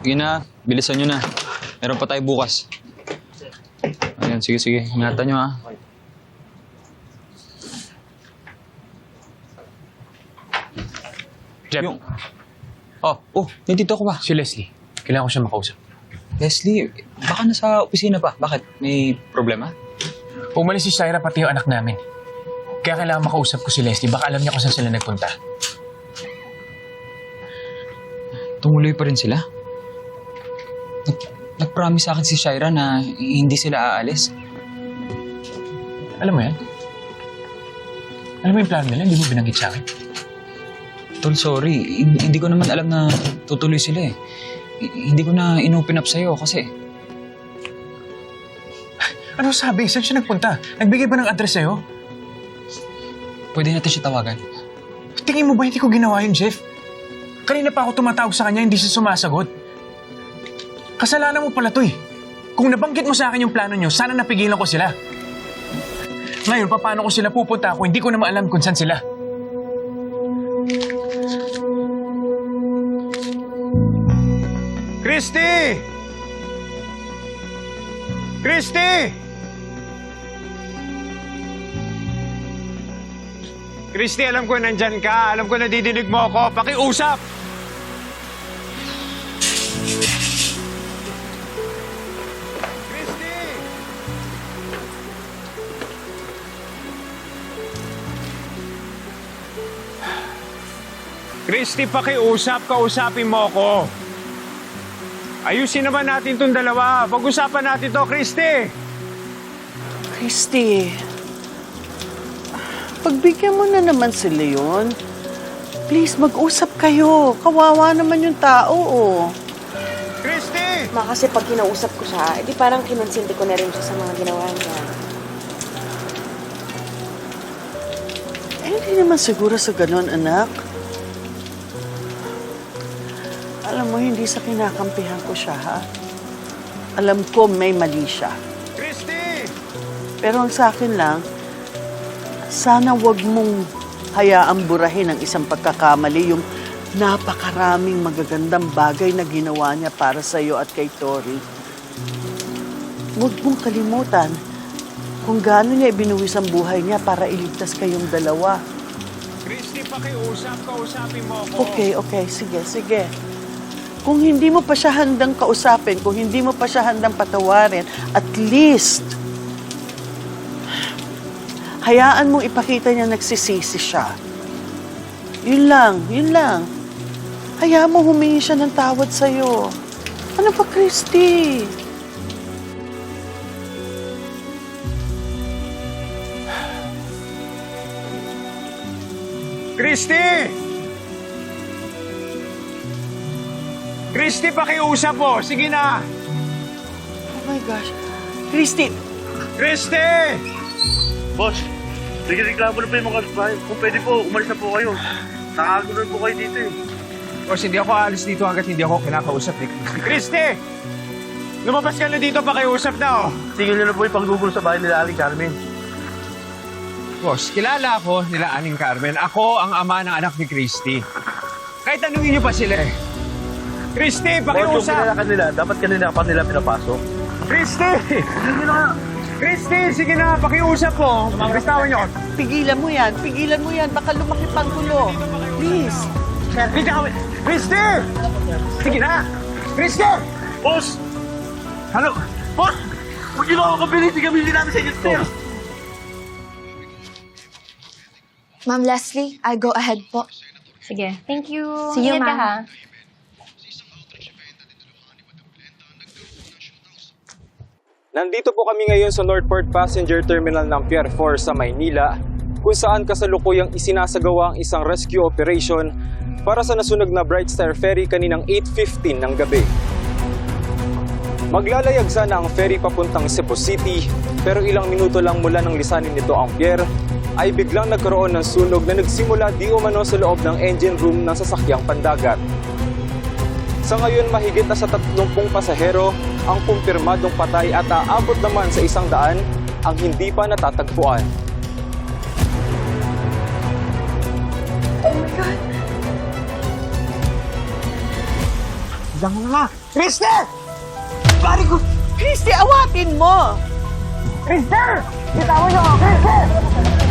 Sige na, bilisan nyo na. Meron pa tayo bukas. Ayan, sige, sige. Ingatan nyo ha. Jeff, Yung... Oh, oh, nandito ko ba? si Leslie. Kailangan ko siya makausap. Leslie, baka nasa opisina pa. Bakit? May problema? Umalis si Shaira pati yung anak namin. Kaya kailangan makausap ko si Leslie. Baka alam niya kung saan sila nagpunta. Tumuloy pa rin sila? Nag- Nag-promise sa akin si Shaira na hindi sila aalis. Alam mo yan? Alam mo yung plano nila? Hindi mo binanggit sa akin. Tol, sorry. Hindi, ko naman alam na tutuloy sila eh. Hindi ko na inopen up sa'yo kasi Ano sabi? Saan siya nagpunta? Nagbigay ba ng address sa'yo? pwede natin siya tawagan. Tingin mo ba hindi ko ginawa yun, Jeff? Kanina pa ako tumatawag sa kanya, hindi siya sumasagot. Kasalanan mo pala to eh. Kung nabanggit mo sa akin yung plano niyo, sana napigilan ko sila. Ngayon, paano ko sila pupunta kung hindi ko naman alam kung saan sila? Christy! Christy! Christy, alam ko nandyan ka. Alam ko nadidinig mo ako. Pakiusap! Christy, pakiusap. Kausapin mo ako. Ayusin naman natin tong dalawa. Pag-usapan natin to, Christy! Christy, pagbigyan mo na naman si Leon. Please, mag-usap kayo. Kawawa naman yung tao, oh. Christy! Ma, kasi pag kinausap ko siya, edi parang kinonsinti ko na rin siya sa mga ginawa niya. Eh, hindi naman siguro sa ganun, anak. Hindi sa kinakampihan ko siya, ha? Alam ko may mali siya. Christy! Pero ang sa akin lang, sana wag mong hayaang burahin ang isang pagkakamali, yung napakaraming magagandang bagay na ginawa niya para sa iyo at kay Tori. Huwag mong kalimutan kung gaano niya ibinuwis ang buhay niya para iligtas kayong dalawa. Christy, pakiusap. Kausapin mo ako. Okay, okay. Sige, sige. Kung hindi mo pa siya handang kausapin, kung hindi mo pa siya handang patawarin, at least, hayaan mong ipakita niya nagsisisi siya. Yun lang, yun lang. Hayaan mo humingi siya ng tawad sa'yo. Ano ba, Christy? Christy! Christy, pakiusap po. Sige na. Oh my gosh. Christy, Christy! Boss, nagreklamo na po yung mga kapitbahay. Kung pwede po, umalis na po kayo. Nakagulo po kayo dito eh. Boss, hindi ako aalis dito hanggat hindi ako kinakausap ni Christy. Christy! Lumabas ka na dito, pakiusap na, oh. Tingnan niyo na po yung panggugulo sa bahay nila Aling Carmen. Boss, kilala ako nila Aling Carmen. Ako ang ama ng anak ni Christy. Kahit tanungin niyo pa sila eh. Christy, yung pakiusap! kilala kanila, dapat kanila pa nila pinapasok. Christy! Sige na nga. Christy, sige na, pakiusap po. Bitawan niyo. pigilan mo yan. Pigilan mo yan. Baka lumaki pang gulo. Please. Hindi kami. Christy! Sige na! Christy! Boss! Ano? Boss! Huwag niyo na ako kabilis. Gamitin namin sa inyo. Ma'am Leslie, I'll go ahead po. Sige. Thank you. See you, Ingat ka, ma'am. ha? Nandito po kami ngayon sa Northport Passenger Terminal ng Pier 4 sa Maynila kung saan kasalukuyang isinasagawa ang isang rescue operation para sa nasunog na Bright Star Ferry kaninang 8.15 ng gabi. Maglalayag sana ang ferry papuntang Cebu City pero ilang minuto lang mula ng lisanin nito ang pier ay biglang nagkaroon ng sunog na nagsimula di umano sa loob ng engine room ng sasakyang pandagat. Sa ngayon, mahigit na sa 30 pasahero ang kumpirmadong patay at aabot naman sa isang daan ang hindi pa natatagpuan. Diyan ka na! Kriste! Pare ko! Christy, awatin mo! Kriste! Bitawan niyo ako! Kriste!